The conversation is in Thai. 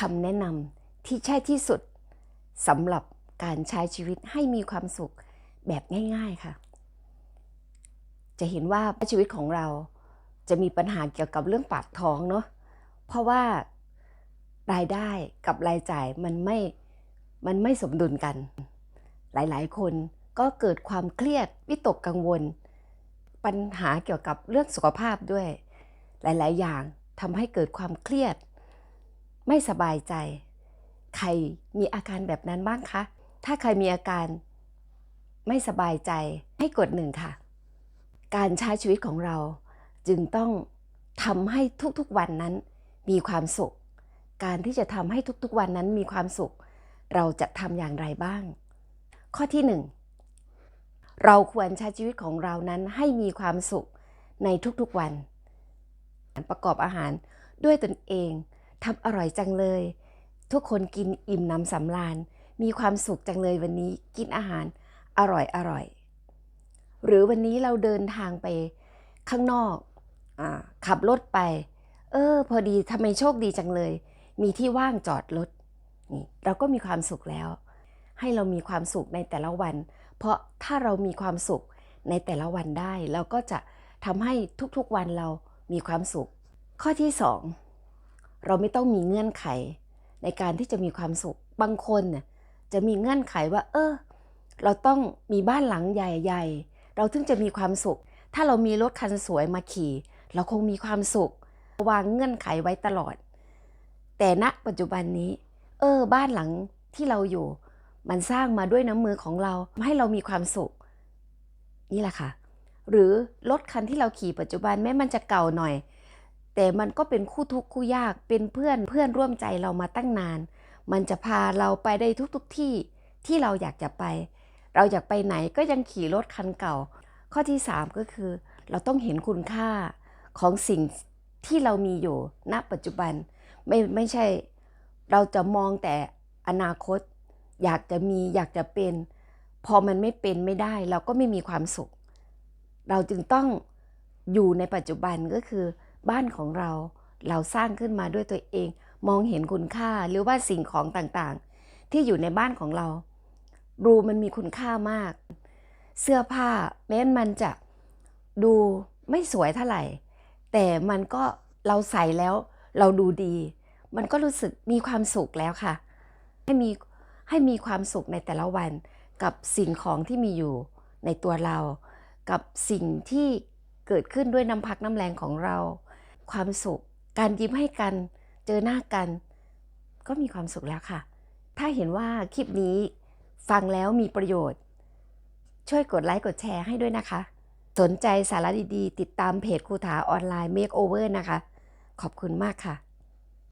คำแนะนำที่ใช่ที่สุดสำหรับการใช้ชีวิตให้มีความสุขแบบง่ายๆค่ะ จะเห็นว่าชีวิตของเราจะมีปัญหาเกี่ยวกับเรื่องปากท้องเนาะเพราะว่ารายได้กับรายจ่ายมันไม่มันไม่สมดุลกัน หลายๆ คนก็เกิดความเครียดวิตกกังวล ปัญหาเกี่ยวกับเรื่องสุขภาพด้วย หลาย ๆ อย่างทำให้เกิดความเครียด ไม่สบายใจ ใครมีอาการแบบนั้นบ้างคะ ถ้าใครมีอาการไม่สบายใจให้กดหนึ่งค่ะ การใช้ชีวิตของเราจึงต้องทำให้ทุกๆวันนั้นมีความสุข การที่จะทำให้ทุกๆวันนั้นมีความสุข เราจะทำอย่างไรบ้าง ข้อที่หนึ่งเราควรใช้ชีวิตของเรานั้นให้มีความสุขในทุกๆวัน ประกอบอาหารด้วยตนเอง ทำอร่อยจังเลย ทุกคนกินอิ่มน้ำสำราญ มีความสุขจังเลยวันนี้กินอาหารอร่อยอร่อย หรือวันนี้เราเดินทางไปข้างนอกอขับรถไป เออ พอดีทำไมโชคดีจังเลย มีที่ว่างจอดรถนี่เราก็มีความสุขแล้ว ให้เรามีความสุขในแต่ละวัน เพราะถ้าเรามีความสุขในแต่ละวันได้ เราก็จะทำให้ทุกๆวันเรามีความสุข ข้อที่สอง เราไม่ต้องมีเงื่อนไขในการที่จะมีความสุข บางคนเนี่ยจะมีเงื่อนไขว่า เออ เราต้องมีบ้านหลังใหญ่ๆ เราถึงจะมีความสุข ถ้าเรามีรถคันสวยมาขี่ เราคงมีความสุข วางเงื่อนไขไว้ตลอด แต่ณปัจจุบันนี้ เออ บ้านหลังที่เราอยู่ มันสร้างมาด้วยน้ำมือของเราให้เรามีความสุข นี่แหละค่ะ หรือรถคันที่เราขี่ปัจจุบันแม้มันจะเก่าหน่อย แต่มันก็เป็นคู่ทุกข์คู่ยากเป็นเพื่อนเพื่อนร่วมใจเรามาตั้งนาน มันจะพาเราไปได้ทุกๆทที่ที่เราอยากจะไป เราอยากไปไหนก็ยังขี่รถคันเก่า ข้อที่ 3 ก็คือ เราต้องเห็นคุณค่าของสิ่งที่เรามีอยู่ณปัจจุบันไม่ไม่ใช่ เราจะมองแต่อนาคต อยากจะมีอยากจะเป็น พอมันไม่เป็นไม่ได้ เราก็ไม่มีความสุข เราจึงต้องอยู่ในปัจจุบันก็คือ บ้านของเราเราสร้างขึ้นมาด้วยตัวเอง มองเห็นคุณค่าหรือว่าสิ่งของต่างๆ ที่อยู่ในบ้านของเรา รูมันมีคุณค่ามาก เสื้อผ้าแม้มันจะดูไม่สวยเท่าไหร่ แต่มันก็เราใส่แล้วเราดูดี มันก็รู้สึกมีความสุขแล้วค่ะ ให้มีให้มีความสุขในแต่ละวันกับสิ่งของที่มีอยู่ในตัวเรา กับสิ่งที่เกิดขึ้นด้วยน้ำพักน้ำแรงของเรา ความสุข การยิ้มให้กัน เจอหน้ากัน ก็มีความสุขแล้วค่ะ ถ้าเห็นว่าคลิปนี้ฟังแล้วมีประโยชน์ ช่วยกดไลค์กดแชร์ให้ด้วยนะคะ สนใจสาระดีๆ ติดตามเพจครูถาออนไลน์เมคโอเวอร์นะคะ ขอบคุณมากค่ะ